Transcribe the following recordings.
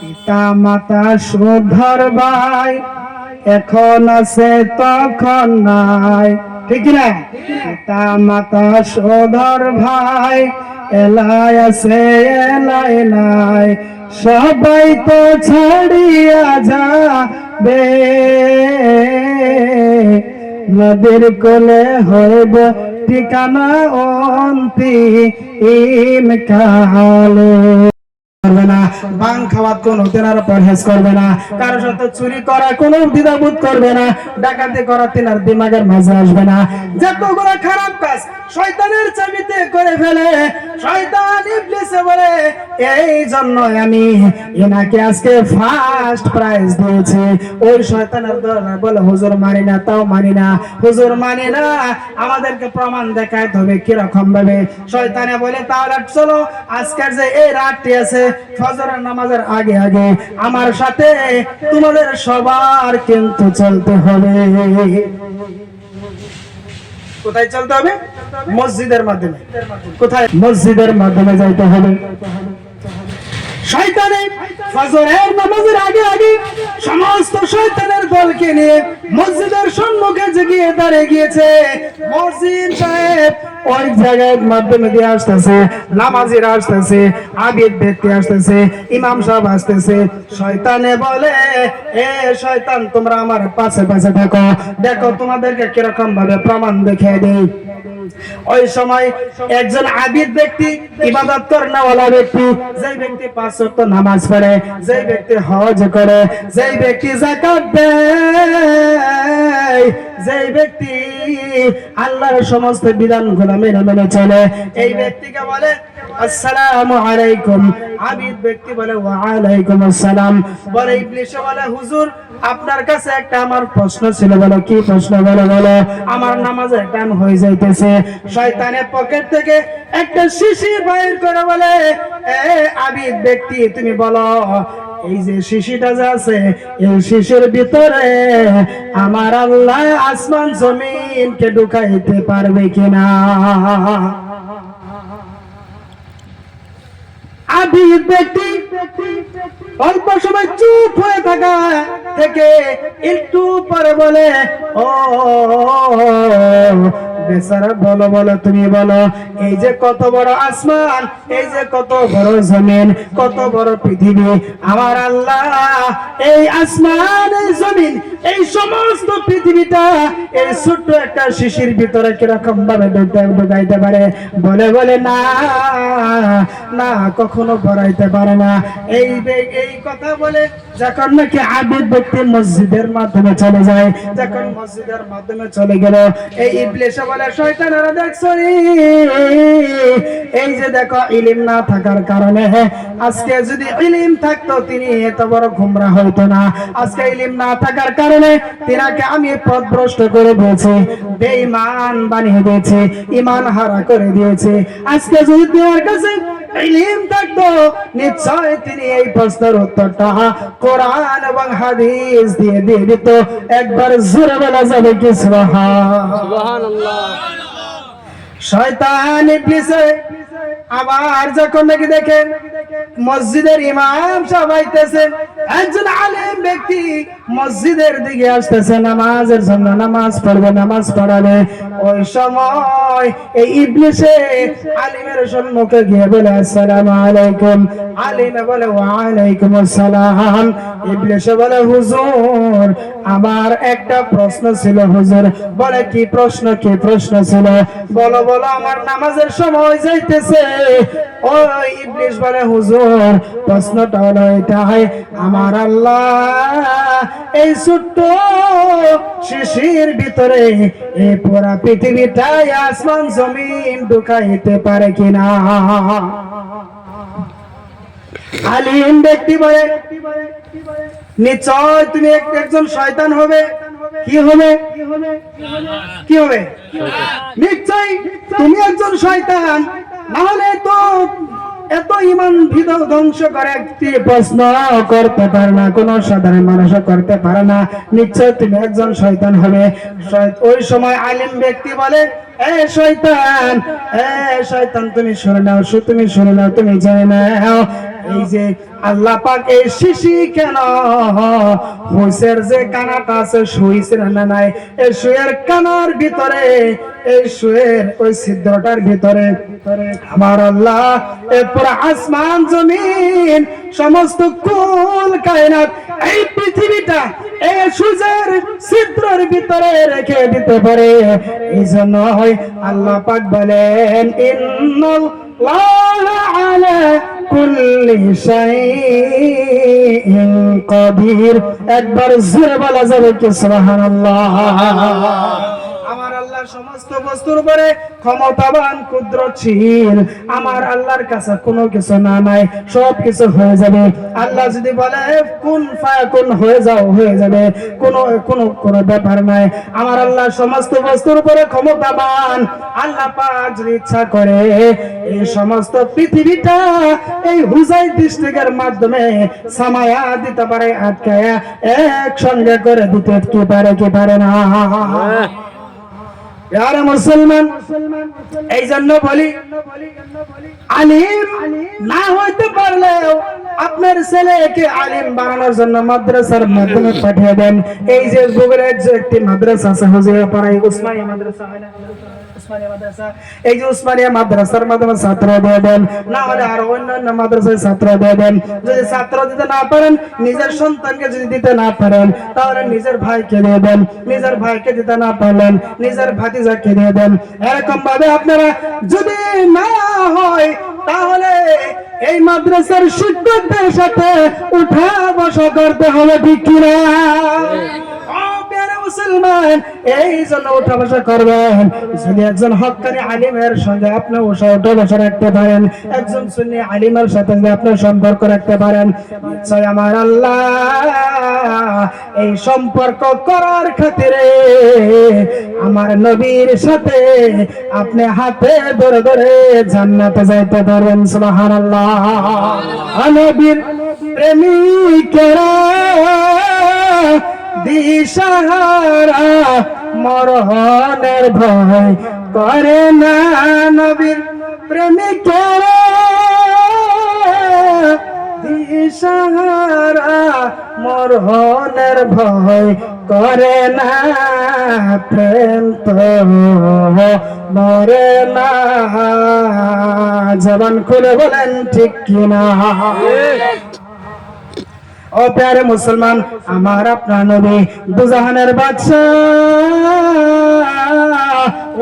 পিতা মাতা সুধর ভাই, এখন আছে তখন নাই। ঠিক না পিতা মাতা সুধর ভাই, এলাই আছে, এলাই নাই। সবাই তো ছাড়িয়া যাবে। নদীর কোলে হইব ঠিকানা অন্তি ইম কালে করবে না, বাং তেনার পরহেজ করবে না সাথে চুরি করা কোন দ্বিধাবোধ করবে না, ডাকাতি করা তেনার দিমাগের মাঝে আসবে না। যতগুলো খারাপ কাজ শয়তানের চাবিতে করে ফেলে, শয়তান ইবলিসে বলে, এই জন্য আমি আজকে ফার্স্ট প্রাইজ দিয়েছি। ওই শয়তানের বলে, হুজুর মানি না, তাও মানি না। হুজুর মানি না, আমাদেরকে প্রমাণ দেখাইতে হবে কীরকম ভাবে শয়তানে বলে, তাহলে চলো, আজকের যে এই রাতটি আছে ফজরের নামাজের আগে আগে আমার সাথে তোমাদের সবার কিন্তু চলতে হবে। কোথায় চলতে হবে? মসজিদের মাধ্যমে। কোথায়? মসজিদের মাধ্যমে যাইতে হবে। শয়তানে দিয়ে আসতেছে আবিদ ব্যক্তি আসতেছে, ইমাম সাহেব আসতেছে। শয়তানে বলে, এ শয়তান, তোমরা আমার পাশে পাশে দেখো। দেখো তোমাদেরকে কীরকম ভাবে প্রমাণ দেখিয়ে দেই। ওই সময় একজন আবিদ ব্যক্তি ইবাদত করেনা ব্যক্তি, যেই ব্যক্তি পাঁচ ওয়াক্ত নামাজ পড়ে, যেই ব্যক্তি হজ করে, যেই ব্যক্তি যাকাত দেয়, যেই ব্যক্তি আল্লাহর সমস্ত বিধানগুলো মেনে মেনে চলে। এই ব্যক্তিকে বলে, আসসালামু আলাইকুম। আবিদ ব্যক্তি বলে ওয়া আলাইকুম আসসালাম। বলে ইবলিশে বলে, হুজুর, আপনার কাছে একটা আমার প্রশ্ন ছিল। বলো, কি প্রশ্ন? বলো বলো, আমার নামাজের টাইম হয়ে যাইতেছে। শয়তানের পকেট থেকে একটা শিশি বাইর করে বলে, এ আবিদ ব্যক্তি, তুমি বলো, এই যে শিশিটা যে আছে, এই শিশির ভিতরে আমার আল্লাহ আসমান জমিনকে ঢুকাইতে পারবে কিনা? আবিদ ব্যক্তি অল্প সময় চুপ হয়ে থাকা থেকে একটু পরে বলে, ও বলো বলো, তুমি বলো, এই যে কত বড় আসমান, এই যে কত বড় জমিন, কত বড় পৃথিবী, আমার আল্লাহ এই আসমান এই জমিন এই সমস্ত পৃথিবীটা এই ছোট্ট একটা শিশির ভিতরে কীরকম ভাবে ঢুকাইতে পারে? বলে বলে, না না, কখনো ভরাইতে পারে না। এই এই কথা বলে যখন নাকি আবিদ ব্যক্তি মসজিদের মাধ্যমে চলে যায়, যখন মসজিদের মাধ্যমে চলে গেল, এই ইবলিশে বলে, শয়তানেরা দেখছ এই যে দেখো, ইলিম না থাকার কারণে আজকে যদি ইলিম থাকতো, তিনি এত বড় ঘুমরা হইতো না। আজকে ইলিম না থাকার কারণে তিনাকে আমি পথভ্রষ্ট করে দিয়েছি বেঈমান বানিয়ে দিয়েছে ইমান হারা করে দিয়েছে। আজকে যদি তোমার কাছে ইলিম থাকতো নিশ্চয় তিনি এই প্রশ্নের উত্তরটা কোরআন এবং হাদিস দিয়ে দিয়ে দিত। একবার জোরে বলা যাবে কি সুবহান শয়তান ইবলিসে আবার যখন নাকি দেখেন মসজিদের ইমাম সবাইতেছে একজন আলেম ব্যক্তি মসজিদের দিকে আসতেছে, নামাজের জন্য নামাজ পড়বে, নামাজ পড়াবে। ওই সময় এই ইবলিসে আলিমের সম্মুখে গিয়ে বলে, আসসালামু আলাইকুম। আলিমে বলে, ওয়ালাইকুম আসসালাম। ইবলিসে বলে, হুজুর, আমার একটা প্রশ্ন ছিল, হুজুর। বলে, কি প্রশ্ন কি প্রশ্ন ছিল? বলো বলো, আমার নামাজের সময় যাইতেছে। ও ইবলিশ বলে হুজুর প্রশ্নটা হলো এটাই আমার আল্লাহ এই ছোট্ট শিশির ভিতরে এই পুরা পৃথিবীটাই আসমান জমিন ঢুকাইতে পারে কিনা? আলিম ব্যক্তি বলে নিশ্চয় তুমি এক- একজন শয়তান হবে। কি হবে? কি হবে? নিশ্চয় তুমি একজন শয়তান। না হলে তো এত ইমান ভিদ ধ্বংস করে একটি প্রশ্ন করতে পারে না, কোন সাধারণ মানুষ করতে পারে না। নিশ্চয় তুমি একজন শৈতান হবে। ওই সময় আলিম ব্যক্তি বলে, এ শয়তান এ শয়তান, তুমি শুনে নাও তুমি শুনে নাও, তুমি জেনে নাও। এই যে আল্লাহ পাক এই শিশি কেন? হুইসের যে কানাটা আছে, শুইছেন না নাই? এই শুয়ের কানার ভিতরে, এই শুয়ের ওই ছিদ্রটার ভিতরে আমার আল্লাহ এরপর আসমান জমিন, সমস্ত কুল কায়নাত এই পৃথিবীটা এই সূর্যের ছিদ্রের ভিতরে রেখে দিতে পারে। এই জন্য আল্লাহ পাক বলেন, ইন্নাল্লাহ আলা কুল্লি শাইইন কবির। একবার জোরে বলা যাবে কি সুবহানাল্লাহ? সমস্ত বস্তুর উপরে ক্ষমতাবান আমার আল্লাহর কাছে কোনো কিছু না, নাই, সব কিছু হয়ে যাবে। আল্লাহ যদি বলে, কোন ফায়াকুন হয়ে যাও, হয়ে যাবে। কোনো কোনো কোনো ব্যাপার নাই। আমার আল্লাহ সমস্ত বস্তুর উপরে ক্ষমতাবান। আল্লাহ পাক যদি ইচ্ছা করে এই সমস্ত পৃথিবীটা এই হুজাই ডিস্ট্রিক্টের মাধ্যমে সামায়া দিতে পারে, আটকায়া একসঙ্গে করে দিতে কি পারে কি পারে না। यार মুসলমান এই জন্য বলি, আলিম না হইতে পারলেও আপনার ছেলেকে আলিম বানানোর জন্য মাদ্রাসার মাধ্যমে পাঠিয়ে দেন। এই যে বগুড়ার যে একটি মাদ্রাসা আছে হুজুরা পাড়ায় উসমানী মাদ্রাসা হয় না? এই যে উসমানিয়া মাদ্রাসার মাধ্যমে ছাত্র দিয়ে দেন না হলে আর অন্যান্য মাদ্রাসায় ছাত্র দিয়ে দেন যদি ছাত্র দিতে না পারেন, নিজের সন্তানকে যদি দিতে না পারেন, তাহলে নিজের ভাইকে দিয়ে দেন। নিজের ভাইকে দিতে না পারলেন, নিজের ভাতিজাকে দিয়ে দেন। এরকম ভাবে আপনারা যদি না হয়, তাহলে এই মাদ্রাসার শিক্ষকদের সাথে উঠা বসা করতে হবে, ঠিক মুসলমান, এই জন্য উঠা বসা করবেন। যদি একজন হক্কানি আলিমের সঙ্গে আপনি উঠা উঠা বসা রাখতে পারেন, একজন সুন্নি আলিমের সাথে যদি আপনি সম্পর্ক রাখতে পারেন আমার আল্লাহ এই সম্পর্ক করার খাতিরে আমার নবীর সাথে আপনি হাতে ধরে ধরে জান্নাতে যাইতে পারবেন, সুবহানাল্লাহ। নবীর প্রেমিকেরা দিশাহারা মরহনের ভয় করে না নবীর প্রেমিকেরা। দিশাহারা মরহনের ভয় করে না প্রেম তো মরে না। জবান খুলে বলেন, ঠিক কিনা? ও প্যারে মুসলমান আমার আপনার নবী দুজাহানের বাদশাহ।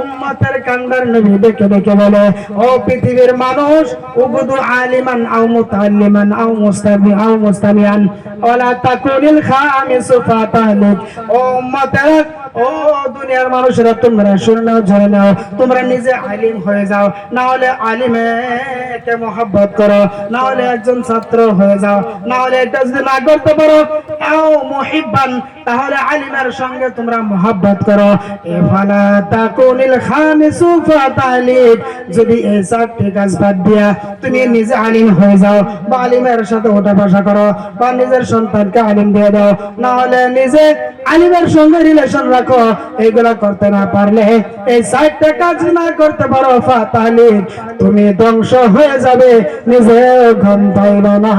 উম্মতের কান্দার নবী দেখে দেখে বলে, ও পৃথিবীর মানুষ উগুদু আলিমান আও মুতাআল্লিমান আও মুস্তামি আও মুস্তামিয়ান। ওয়ালা তাকুনিল খামিসু ফাতালিক। ও উম্মতের, ও দুনিয়ার মানুষেরা, তোমরা শুনে নাও, জেনে নাও, তোমরা নিজে আলিম হয়ে যাও। না হলে আলিমকে মহব্বত করো? না হলে একজন ছাত্র হয়ে যাও। না হলে এটা যদি না করতে পারো আও মুহিব্বান তাহলে আলিমের সঙ্গে তোমরা মহব্বত করো। এফালা তাকুনিল খামিসু ফাতালিক যদি এই চারটি কাজ বাদ দিয়া তুমি নিজে আলিম হয়ে যাও বা আলিমের সাথে ওঠা বসা করো বা নিজের সন্তানকে আলিম দিয়ে দাও না হলে নিজে আলিমের সঙ্গে রিলেশন রাখো। এইগুলা করতে না পারলে এই চারটা কাজ না করতে পারো তাহলে তুমি ধ্বংস হয়ে যাবে নিজে ঘন না।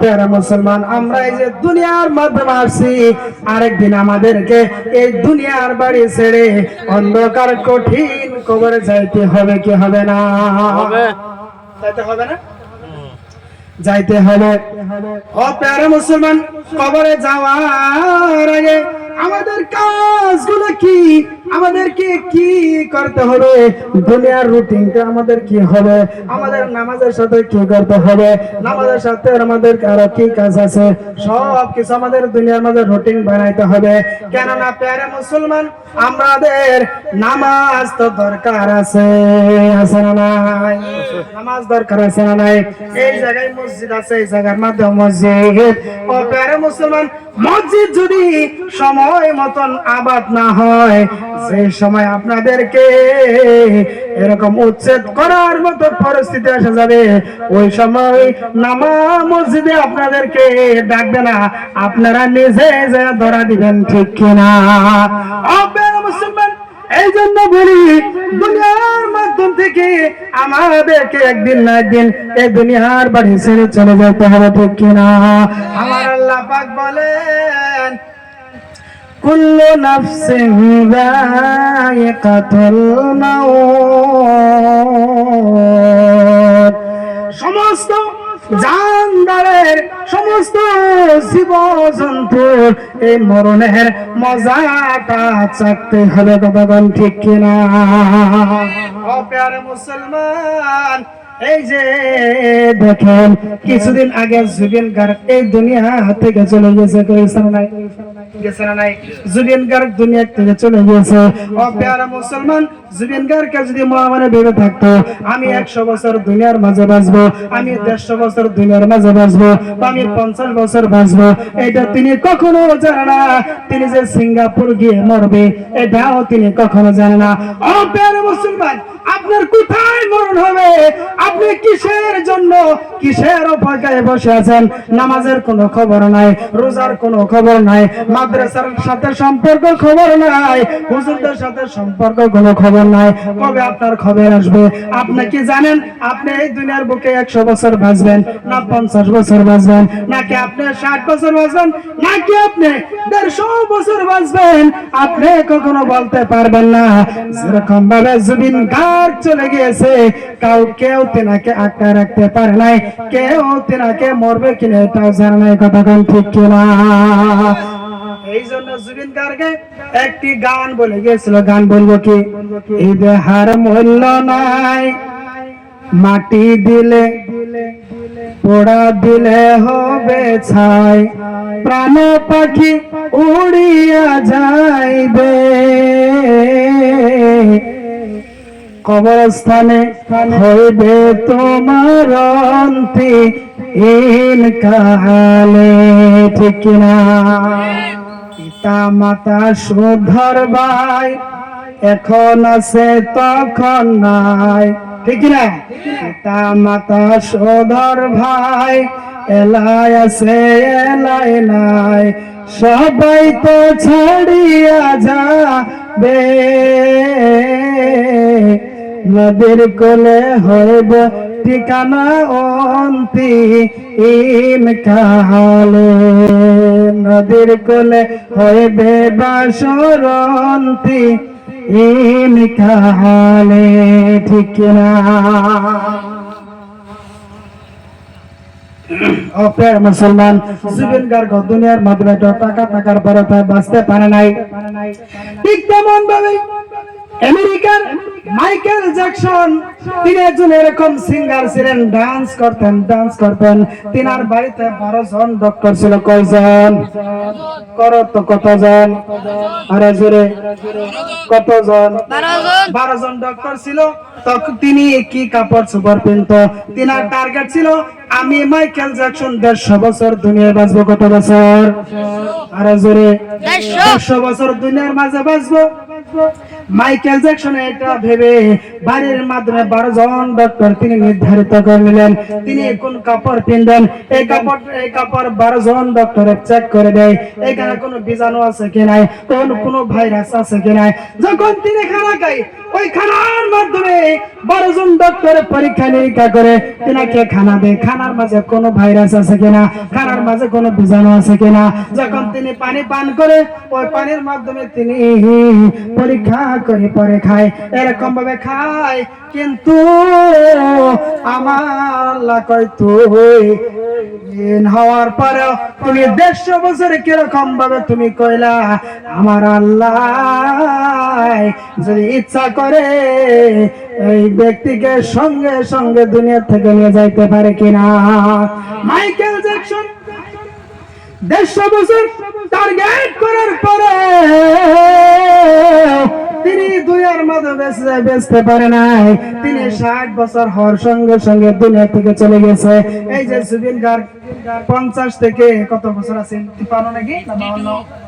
প্যারা মুসলমান, আমরা এই যে দুনিয়ার মাধ্যমে আসছি আরেকদিন আমাদেরকে এই দুনিয়ার বাড়ি ছেড়ে অন্ধকার কঠিন কবরে যাইতে হবে কি হবে না? যাইতে হবে না? যাইতে হবে। ও প্যারা মুসলমান কবরে যাওয়ার আগে আমাদের কাজগুলো কি? আমাদেরকে কি করতে হবে? দুনিয়ার রুটিনটা আমাদের কি হবে? আমাদের নামাজের সাথে কি করতে হবে? নামাজের সাথে আমাদের আরও কি কাজ আছে? সব কিছু আমাদের দুনিয়ার মাঝে রুটিন বানাইতে হবে। কেননা প্যারে মুসলমান, আমাদের নামাজ তো দরকার আছে। আছে না নাই? নামাজ দরকার আছে না নাই? এই জায়গায় মসজিদ আছে, এই জায়গার মাধ্যমে মসজিদ। ও প্যারে মুসলমান, মসজিদ যদি সময় মতন আবাদ না হয় সেই সময় আপনাদেরকে এরকম উচ্ছেদ করার মতো পরিস্থিতি আসা যাবে, ওই সময় নামা মসজিদে আপনাদেরকে ডাকবে না, আপনারা নিজে যা ধরা দিবেন ঠিক কিনা। এই জন্য বলি, দুনিয়ার মাধ্যম থেকে আমাদেরকে একদিন না একদিন এই দুনিয়ার বাড়ি ছেড়ে চলে যেতে হবে ঠিক কিনা। আমার আল্লাহ পাক বলেন কুল্লু নাফসিন যায়িকাতুল মাউত সমস্ত জানদারের সমস্ত জীব জন্তুর এই মরণের মজাটা চাকতে হবে কতক্ষণ ঠিক কিনা? মুসলমান এই যে দেখেন, কিছুদিন আগে জুবিন গার্গ এই দুনিয়া থেকে চলে গেছে নাই আমি একশো বছর দুনিয়ার মাঝে বাঁচবো, আমি দেড়শো বছর দুনিয়ার মাঝে বাঁচবো আমি পঞ্চাশ বছর বাঁচবো, এটা তিনি কখনো জানে না। তিনি যে সিঙ্গাপুর গিয়ে মরবে, এটাও তিনি কখনো জানে না। ও মুসলমান আপনার কোথায় মরণ হবে? আপনি কিসের জন্য কিসের অপেক্ষায় বসে আছেন? নামাজের কোনো খবর নাই, রোজার কোনো খবর নাই, মাদ্রাসার সাথে সম্পর্ক খবর নাই, হুজুরদের সাথে সম্পর্ক কোনো খবর নাই। কবে আপনার খবর আসবে? আপনি কি জানেন? আপনি এই দুনিয়ার বুকে একশো বছর বাঁচবেন, না পঞ্চাশ বছর বাঁচবেন, নাকি আপনি ষাট বছর বাঁচবেন, নাকি আপনি দেড়শো বছর বাঁচবেন? আপনি কখনো বলতে পারবেন না। যেরকম ভাবে জুবিন চলে গিয়েছে। কাউ কেউ তেনাকে আটকে রাখতে পারে নাই। কেউ তেনাকে মরবে কিনা এটাও জানে নাই ঠিক কিনা। একটি গান বলে গিয়েছিল। গান বলব কি? মূল্য নাই। মাটি দিলে, পোড়া দিলে হবে ছাই। প্রাণ পাখি উড়িয়া যাইবে। কবরস্থানে হইবে তোমার অন্তি ইন কালে ঠিক না পিতা মাতা সুধর ভাই এখন আছে তখন নাই, ঠিক না পিতা মাতা সুধর ভাই এলাই আছে, এলাই নাই, সবাই তো ছাড়িয়া যাবে। নদীর কোলে হইব ঠিকানা অন্তি ইম কালে। নদীর কোলে হইবে বাসরন্তি ইম কালে, ঠিক না? মুসলমান জুবিন গার্গ দুনিয়ার মাধ্যমে টাকা টাকার পরে বাঁচতে পারে নাই। ঠিক তেমন ভাবে আমেরিকার মাইকেল জ্যাকসন তিনি একজন এরকম সিঙ্গার ছিলেন ডান্স করতেন ডান্স করতেন। তিনার বাড়িতে বারো জন ডক্টর ছিল কয়জন? করো তো কতজন? আরে জোরে কতজন? বারো জন। ডক্টর ছিল তখন তিনি কি কাপড় চোপড় পিনত? তিনার টার্গেট ছিল আমি মাইকেল জ্যাকসন দেড়শো বছর দুনিয়ায় বাঁচবো কত বছর? আরে জোরে দেড়শো বছর দুনিয়ার মাঝে বাঁচবো। মাইকেল জ্যাকসন, এটা ভেবে বাড়ির মাধ্যমে বারো জন ডক্টর তিনি নির্ধারিত করে নিলেন। তিনি কোন কাপড় পিনবেন এই কাপড় এই কাপড় বারো জন ডক্টর চেক করে দেয়। এখানে কোনো বীজাণু আছে কি নাই? কোন, কোনো ভাইরাস আছে কি নাই? যখন তিনি খানা খাই ওই খানার মাধ্যমে বারো জন ডক্টর পরীক্ষা নিরীক্ষা করে, তিনাকে খানা দেয়। খানার মাঝে কোনো ভাইরাস আছে কিনা খানার মাঝে কোনো বীজাণু আছে কিনা যখন তিনি পানি পান করে, ওই পানির মাধ্যমে তিনি পরীক্ষা করে পরে খায়, এরকম ভাবে খায়। কিন্তু আমার তুই হওয়ার পরেও তুমি দেড়শো বছরে কীরকম ভাবে তুমি কইলা, আমার আল্লাহ যদি ইচ্ছা করে এই ব্যক্তিকে সঙ্গে সঙ্গে দুনিয়া থেকে নিয়ে যাইতে পারে কিনা? মাইকেল জ্যাকসন দেড়শো বছর টার্গেট করার পরে তিনি দুনিয়ার মধ্যে বেঁচে বেচতে পারে নাই। তিনি ষাট বছর হওয়ার সঙ্গে সঙ্গে দুনিয়া থেকে চলে গেছে। এই যে সুবিন গার্গ পঞ্চাশ থেকে কত বছর আছেন তিপ্পান্ন নাকি?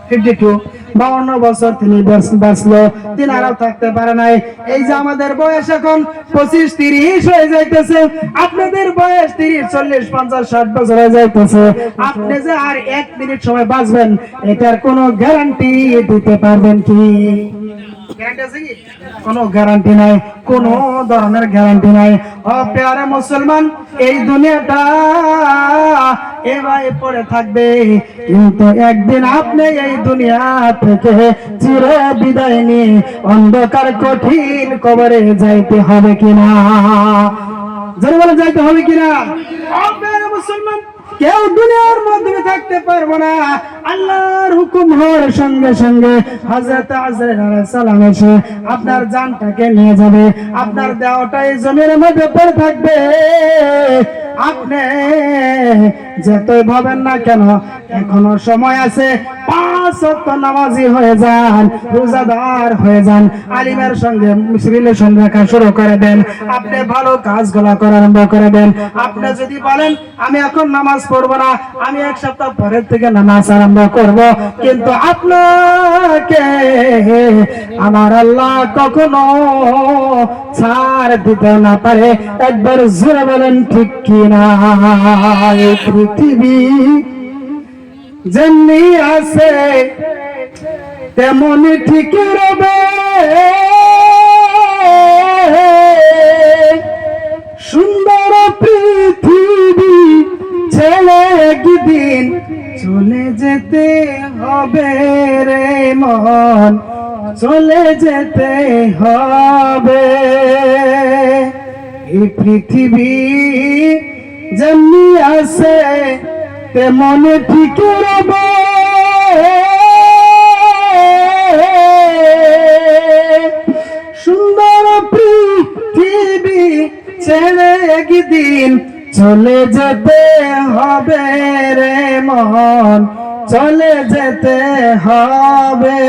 ফিফটি টু বাউন্ন বছর তিনি বাঁচ- বাঁচলো। তিনি আরও থাকতে পারে নাই। এই যে আমাদের বয়স এখন পঁচিশ তিরিশ হয়ে যাইতেছে। আপনাদের বয়স তিরিশ, চল্লিশ, পঞ্চাশ, ষাট বছর হয়ে যাইতেছে। আপনি যে আর এক মিনিট সময় বাঁচবেন, এটার কোনো গ্যারান্টি দিতে পারবেন কি? কোনো গ্যারান্টি নাই, কোনো ধরনের গ্যারান্টি নাই। ও প্যারে মুসলমান, এই দুনিয়াটা এভাবে পড়ে থাকবে। কিন্তু একদিন আপনি এই দুনিয়া থেকে চির বিদায় নিয়ে অন্ধকার কঠিন কবরে যাইতে হবে কিনা? জোরে যাইতে হবে কিনা? মুসলমান কেউ দুনিয়ার মাধ্যমে থাকতে পারব না। আল্লাহর হুকুম হওয়ার সঙ্গে সঙ্গে হজরত এসে আপনার জানটাকে নিয়ে যাবে। আপনার দেওয়াটাই জমির মধ্যে পড়ে থাকবে। আপনি যেতে ভাবেন না কেন, এখনও সময় আছে। ওয়াক্ত নামাজি হয়ে যান, রোজাদার হয়ে যান, আলিমের সঙ্গে রিলেশন রাখা শুরু করে দেন, আপনি ভালো কাজগুলো করা আরম্ভ করে দেন। আপনি যদি বলেন, আমি এখন নামাজ পড়ব না, আমি এক সপ্তাহ পরের থেকে নামাজ আরম্ভ করব। কিন্তু আপনাকে আমার আল্লাহ কখনো ছাড় দিতে না পারে। একবার জোরে বলেন, ঠিক কিনা পৃথিবী যেমনি আছে, তেমনি ঠিক রবে। সুন্দর পৃথিবী ছেলে একদিন চলে যেতে হবে রে মন, চলে যেতে হবে। এই পৃথিবী যেমনি আছে তেমন ঠিক রবে। সুন্দর পৃথিবী ছেড়ে একদিন চলে যেতে হবে রে মন, চলে যেতে হবে।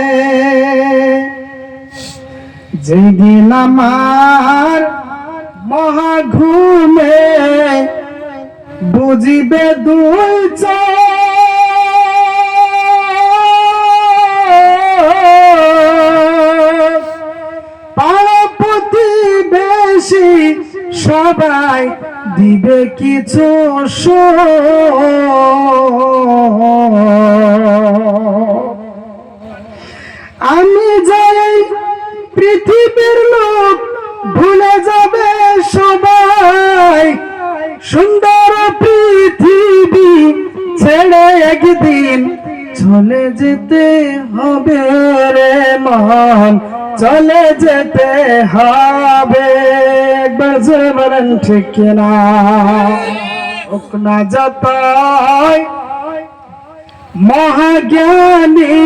যেদিন আমার মহাঘুমে বুঝিবে দুই বেশি সবাই দিবে কিছু আমি যাই পৃথিবীর লোক ভুলে যাবে সবাই। সুন্দর ছেড়ে একদিন চলে যেতে হবে রে মহান চলে যেতে হবে। একবার জোরে বলেন, ঠিক না যাতায় মহাজ্ঞানী,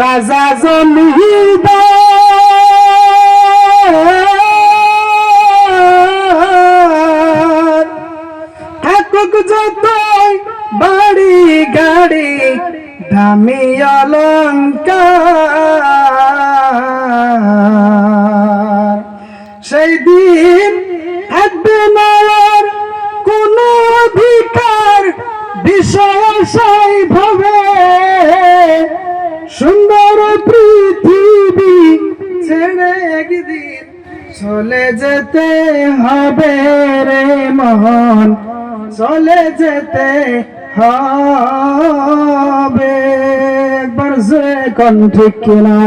রাজা জমিদার থাকুক যতই বাড়ি গাড়ি, দামি অলঙ্কার সেই দিন থাকবে না কোনো অধিকার, বিষয় সেই ভবে সুন্দর পৃথিবী ছেড়ে একদিন চলে যেতে হবে রে মন। চলে যেতে হবে একবার সে কণ্ঠ কিনা।